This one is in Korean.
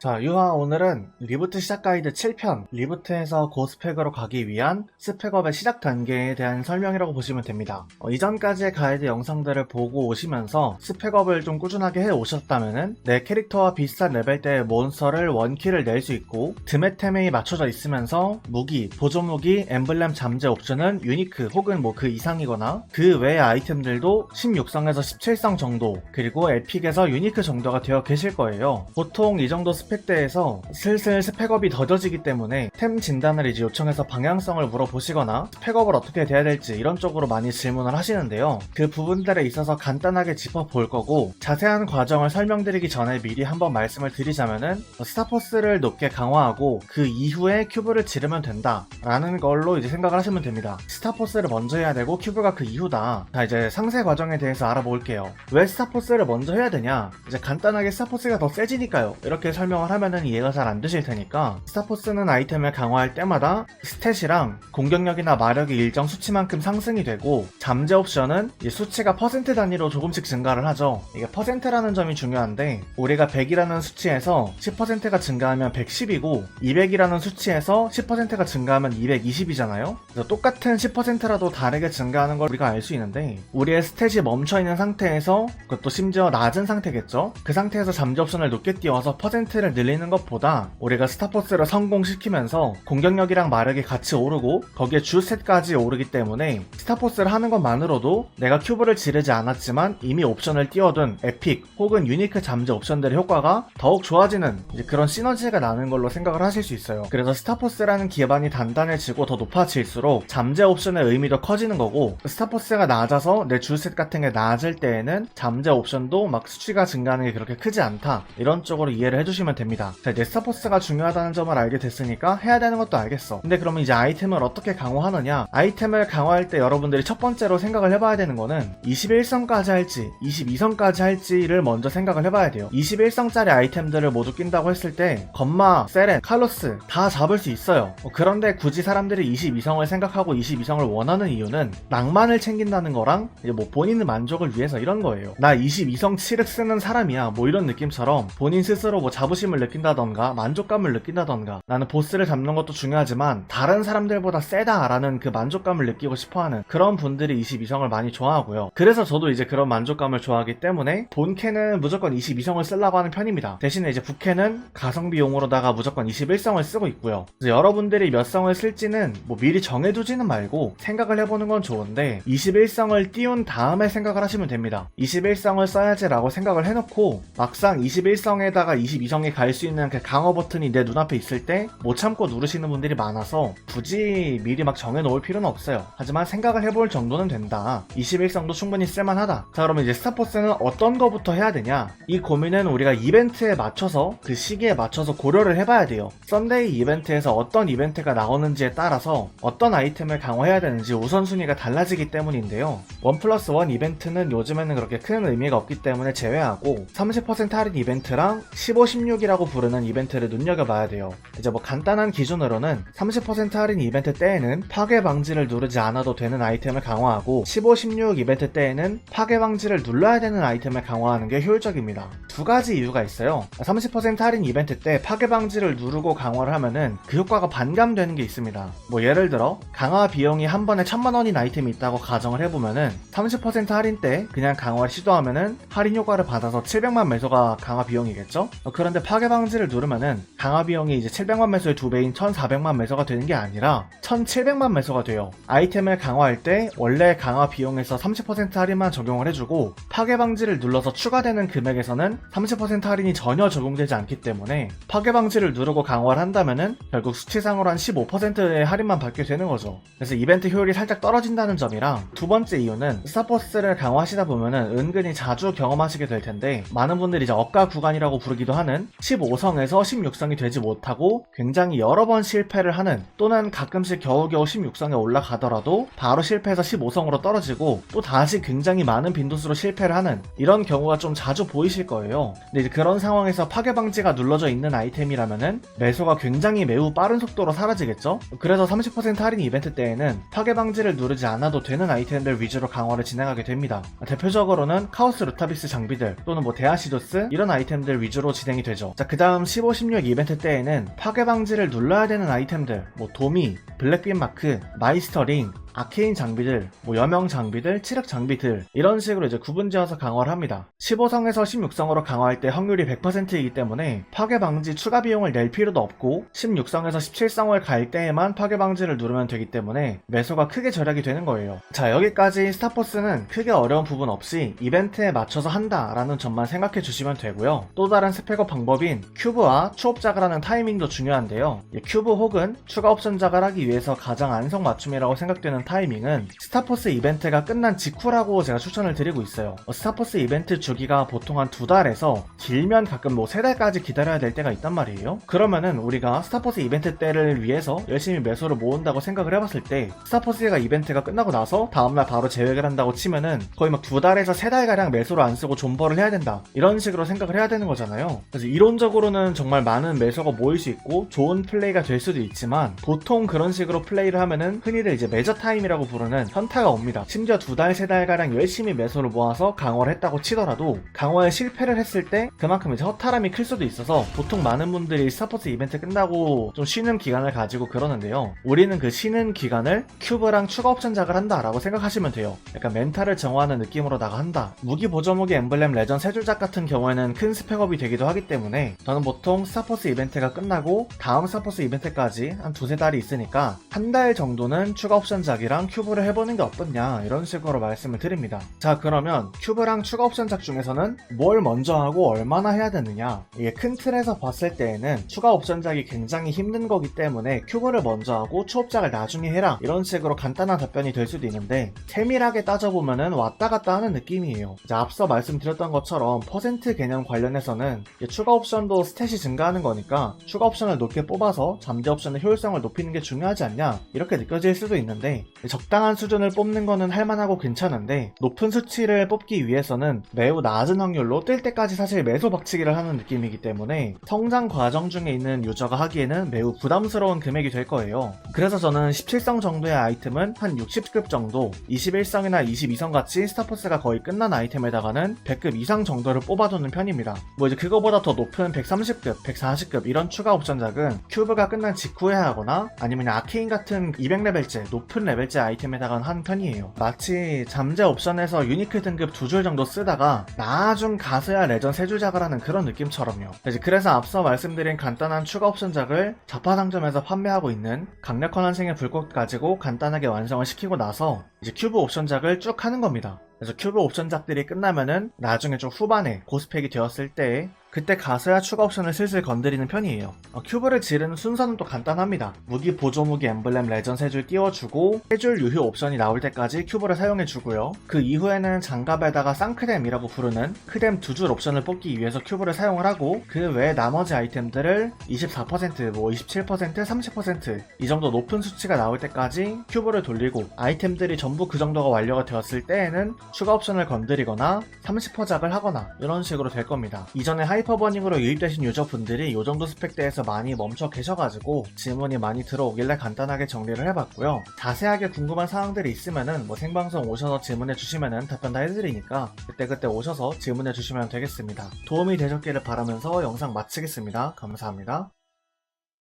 자, 유하 오늘은 리부트 시작 가이드 7편, 리부트에서 고스펙으로 가기 위한 스펙업의 시작 단계에 대한 설명이라고 보시면 됩니다. 어, 이전까지의 가이드 영상들을 보고 오시면서 스펙업을 좀 꾸준하게 해 오셨다면은 내 캐릭터와 비슷한 레벨대의 몬스터를 원킬을 낼 수 있고 드메템에 맞춰져 있으면서 무기, 보조 무기, 엠블렘 잠재 옵션은 유니크 혹은 뭐 그 이상이거나 그 외의 아이템들도 16성에서 17성 정도 그리고 에픽에서 유니크 정도가 되어 계실 거예요. 보통 이 정도 스펙 대에서 슬슬 스펙업이 더뎌지기 때문에 템 진단을 이제 요청해서 방향성을 물어보시거나 스펙업을 어떻게 돼야 될지 이런 쪽으로 많이 질문을 하시는데요. 그 부분들에 있어서 간단하게 짚어볼 거고 자세한 과정을 설명드리기 전에 미리 한번 말씀을 드리자면은 스타포스를 높게 강화하고 그 이후에 큐브를 지르면 된다 라는 걸로 이제 생각을 하시면 됩니다. 스타포스를 먼저 해야 되고 큐브가 그 이후다. 자 이제 상세 과정에 대해서 알아볼게요. 왜 스타포스를 먼저 해야 되냐? 이제 간단하게 스타포스가 더 세지니까요. 이렇게 설명 을 하면은 이해가 잘 안 되실 테니까 스타포스는 아이템을 강화할 때마다 스탯이랑 공격력이나 마력이 일정 수치만큼 상승이 되고 잠재 옵션은 이 수치가 퍼센트 단위로 조금씩 증가를 하죠. 이게 퍼센트라는 점이 중요한데 우리가 100이라는 수치에서 10%가 증가하면 110이고 200이라는 수치에서 10%가 증가하면 220이잖아요. 그래서 똑같은 10%라도 다르게 증가하는 걸 우리가 알 수 있는데 우리의 스탯이 멈춰 있는 상태에서 그것도 심지어 낮은 상태겠죠. 그 상태에서 잠재 옵션을 높게 띄워서 퍼센트를 늘리는 것보다 우리가 스타포스를 성공시키면서 공격력이랑 마력이 같이 오르고 거기에 주셋까지 오르기 때문에 스타포스를 하는 것만으로도 내가 큐브를 지르지 않았지만 이미 옵션을 띄워둔 에픽 혹은 유니크 잠재 옵션들의 효과가 더욱 좋아지는 그런 시너지가 나는 걸로 생각을 하실 수 있어요. 그래서 스타포스라는 기반이 단단해지고 더 높아질수록 잠재 옵션의 의미도 커지는 거고 스타포스가 낮아서 내 주셋 같은 게 낮을 때에는 잠재 옵션도 막 수치가 증가하는 게 그렇게 크지 않다. 이런 쪽으로 이해를 해주시면 됩니다. 자, 스타포스가 중요하다는 점을 알게 됐으니까 해야 되는 것도 알겠어. 근데 그러면 이제 아이템을 어떻게 강화하느냐? 아이템을 강화할 때 여러분들이 첫 번째로 생각을 해봐야 되는 거는 21성까지 할지 22성까지 할지를 먼저 생각을 해봐야 돼요. 21성짜리 아이템들을 모두 낀다고 했을 때 건마, 세렌, 칼로스 다 잡을 수 있어요. 어, 그런데 굳이 사람들이 22성을 생각하고 22성을 원하는 이유는 낭만을 챙긴다는 거랑 이제 뭐 본인의 만족을 위해서 이런 거예요. 나 22성 7을 쓰는 사람이야. 뭐 이런 느낌처럼 본인 스스로 뭐 자부심 을 느낀다던가 만족감을 느낀다던가 나는 보스를 잡는 것도 중요하지만 다른 사람들보다 세다라는 그 만족감을 느끼고 싶어하는 그런 분들이 22성을 많이 좋아하고요. 그래서 저도 이제 그런 만족감을 좋아하기 때문에 본캐는 무조건 22성을 쓰려고 하는 편입니다. 대신에 이제 부캐는 가성비용으로다가 무조건 21성을 쓰고 있고요. 여러분들이 몇 성을 쓸지는 뭐 미리 정해두지는 말고 생각을 해보는 건 좋은데 21성을 띄운 다음에 생각을 하시면 됩니다. 21성을 써야지라고 생각을 해놓고 막상 21성에다가 22성 에 갈 수 있는 그 강화 버튼이 내 눈앞에 있을 때 못 참고 누르시는 분들이 많아서 굳이 미리 막 정해놓을 필요는 없어요. 하지만 생각을 해볼 정도는 된다. 21성도 충분히 쓸만하다. 자 그러면 이제 스타포스는 어떤 거부터 해야 되냐? 이 고민은 우리가 이벤트에 맞춰서 그 시기에 맞춰서 고려를 해봐야 돼요. 썬데이 이벤트에서 어떤 이벤트가 나오는지에 따라서 어떤 아이템을 강화해야 되는지 우선순위가 달라지기 때문인데요. 원 플러스 원 이벤트는 요즘에는 그렇게 큰 의미가 없기 때문에 제외하고 30% 할인 이벤트랑 15, 16 이라고 부르는 이벤트를 눈여겨봐야 돼요. 이제 뭐 간단한 기준으로는 30% 할인 이벤트 때에는 파괴 방지를 누르지 않아도 되는 아이템을 강화하고 15, 16 이벤트 때에는 파괴 방지를 눌러야 되는 아이템을 강화하는 게 효율적입니다. 두 가지 이유가 있어요. 30% 할인 이벤트 때 파괴 방지를 누르고 강화를 하면은 그 효과가 반감되는 게 있습니다. 뭐 예를 들어 강화 비용이 한 번에 천만 원인 아이템이 있다고 가정을 해보면은 30% 할인 때 그냥 강화를 시도하면은 할인 효과를 받아서 700만 매소가 강화 비용이겠죠? 어, 그런데 파괴 방지를 누르면은 강화 비용이 이제 700만 매소의 두 배인 1400만 매소가 되는 게 아니라 1700만 매소가 돼요. 아이템을 강화할 때 원래 강화 비용에서 30% 할인만 적용을 해주고 파괴 방지를 눌러서 추가되는 금액에서는 30% 할인이 전혀 적용되지 않기 때문에 파괴 방지를 누르고 강화를 한다면은 결국 수치상으로 한 15%의 할인만 받게 되는 거죠. 그래서 이벤트 효율이 살짝 떨어진다는 점이랑 두 번째 이유는 스타포스를 강화하시다 보면은 은근히 자주 경험하시게 될 텐데 많은 분들이 이제 억가 구간이라고 부르기도 하는 15성에서 16성이 되지 못하고 굉장히 여러 번 실패를 하는 또는 가끔씩 겨우겨우 16성에 올라가더라도 바로 실패해서 15성으로 떨어지고 또 다시 굉장히 많은 빈도수로 실패를 하는 이런 경우가 좀 자주 보이실 거예요. 근데 이제 그런 상황에서 파괴 방지가 눌러져 있는 아이템이라면은 매소가 굉장히 매우 빠른 속도로 사라지겠죠? 그래서 30% 할인 이벤트 때에는 파괴 방지를 누르지 않아도 되는 아이템들 위주로 강화를 진행하게 됩니다. 대표적으로는 카오스 루타비스 장비들 또는 뭐 데아시도스 이런 아이템들 위주로 진행이 되죠. 자, 그 다음 15, 16 이벤트 때에는 파괴 방지를 눌러야 되는 아이템들, 뭐 도미, 블랙빈 마크, 마이스터링, 아케인 장비들, 뭐 여명 장비들, 치력 장비들 이런 식으로 이제 구분지어서 강화를 합니다. 15성에서 16성으로 강화할 때 확률이 100%이기 때문에 파괴 방지 추가 비용을 낼 필요도 없고 16성에서 17성을 갈 때에만 파괴 방지를 누르면 되기 때문에 매소가 크게 절약이 되는 거예요. 자 여기까지 스타포스는 크게 어려운 부분 없이 이벤트에 맞춰서 한다라는 점만 생각해 주시면 되고요. 또 다른 스펙업 방법인 큐브와 추업 자갈하는 타이밍도 중요한데요. 이 큐브 혹은 추가 옵션 자갈하기 위해서 가장 안성 맞춤이라고 생각되는 타이밍은 스타포스 이벤트가 끝난 직후라고 제가 추천을 드리고 있어요. 어, 스타포스 이벤트 주기가 보통 한 두 달에서 길면 가끔 뭐 세 달까지 기다려야 될 때가 있단 말이에요. 그러면은 우리가 스타포스 이벤트 때를 위해서 열심히 매수를 모은다고 생각을 해봤을 때 스타포스가 이벤트가 끝나고 나서 다음날 바로 제외를 한다고 치면은 거의 막 두 달에서 세 달가량 매수를 안 쓰고 존버를 해야 된다. 이런 식으로 생각을 해야 되는 거잖아요. 그래서 이론적으로는 정말 많은 매수가 모일 수 있고 좋은 플레이가 될 수도 있지만 보통 그런 식으로 플레이를 하면은 흔히들 이제 매저 타임 이라고 부르는 현타가 옵니다. 심지어 두 달, 세 달가량 열심히 매수를 모아서 강화를 했다고 치더라도 강화에 실패를 했을 때 그만큼 이제 허탈함이 클 수도 있어서 보통 많은 분들이 스타포스 이벤트 끝나고 좀 쉬는 기간을 가지고 그러는데요. 우리는 그 쉬는 기간을 큐브랑 추가 옵션 작을 한다라고 생각하시면 돼요. 약간 멘탈을 정화하는 느낌으로다가 한다. 무기 보조무기 엠블렘 레전 세 줄작 같은 경우에는 큰 스펙업이 되기도 하기 때문에 저는 보통 스타포스 이벤트가 끝나고 다음 스타포스 이벤트까지 한 두세 달이 있으니까 한 달 정도는 추가 옵션 작 이랑 큐브를 해보는 게 어떻냐 이런 식으로 말씀을 드립니다. 자 그러면 큐브랑 추가 옵션 작 중에서는 뭘 먼저 하고 얼마나 해야 되느냐 이게 큰 틀에서 봤을 때에는 추가 옵션 작이 굉장히 힘든 거기 때문에 큐브를 먼저 하고 추업작을 나중에 해라 이런 식으로 간단한 답변이 될 수도 있는데 세밀하게 따져보면은 왔다 갔다 하는 느낌이에요. 이제 앞서 말씀드렸던 것처럼 퍼센트 개념 관련해서는 추가 옵션도 스탯이 증가하는 거니까 추가 옵션을 높게 뽑아서 잠재 옵션의 효율성을 높이는 게 중요하지 않냐 이렇게 느껴질 수도 있는데 적당한 수준을 뽑는 거는 할만하고 괜찮은데 높은 수치를 뽑기 위해서는 매우 낮은 확률로 뜰 때까지 사실 매소 박치기를 하는 느낌이기 때문에 성장 과정 중에 있는 유저가 하기에는 매우 부담스러운 금액이 될 거예요. 그래서 저는 17성 정도의 아이템은 한 60급 정도, 21성이나 22성 같이 스타포스가 거의 끝난 아이템에다가는 100급 이상 정도를 뽑아두는 편입니다. 뭐 이제 그거보다 더 높은 130급, 140급 이런 추가 옵션작은 큐브가 끝난 직후에 하거나 아니면 아케인 같은 200레벨째, 높은 레벨 째 아이템에 다가 한 편이에요. 마치 잠재 옵션에서 유니크 등급 두 줄 정도 쓰다가 나중 가서야 레전 세 줄 작을 하는 그런 느낌처럼요. 그래서 앞서 말씀드린 간단한 추가 옵션작을 자파상점에서 판매하고 있는 강력한 환생의 불꽃 가지고 간단하게 완성을 시키고 나서 이제 큐브 옵션작을 쭉 하는 겁니다. 그래서 큐브 옵션작들이 끝나면은 나중에 좀 후반에 고스펙이 되었을 때 그때 가서야 추가 옵션을 슬슬 건드리는 편이에요. 어, 큐브를 지르는 순서는 또 간단합니다. 무기 보조 무기 엠블렘 레전 3줄 띄워주고 3줄 유효 옵션이 나올 때까지 큐브를 사용해주고요. 그 이후에는 장갑에다가 쌍크뎀이라고 부르는 크뎀 두 줄 옵션을 뽑기 위해서 큐브를 사용을 하고 그외 나머지 아이템들을 24%, 뭐 27%, 30%이 정도 높은 수치가 나올 때까지 큐브를 돌리고 아이템들이 전부 그 정도가 완료가 되었을 때에는 추가 옵션을 건드리거나 30%작을 하거나 이런 식으로 될 겁니다. 이전에 하이 퍼버닝으로 유입되신 유저분들이 이 정도 스펙대에서 많이 멈춰 계셔가지고 질문이 많이 들어오길래 간단하게 정리를 해봤고요. 자세하게 궁금한 사항들이 있으면은 뭐 생방송 오셔서 질문해 주시면은 답변 다 해드리니까 그때그때 오셔서 질문해 주시면 되겠습니다. 도움이 되셨기를 바라면서 영상 마치겠습니다. 감사합니다.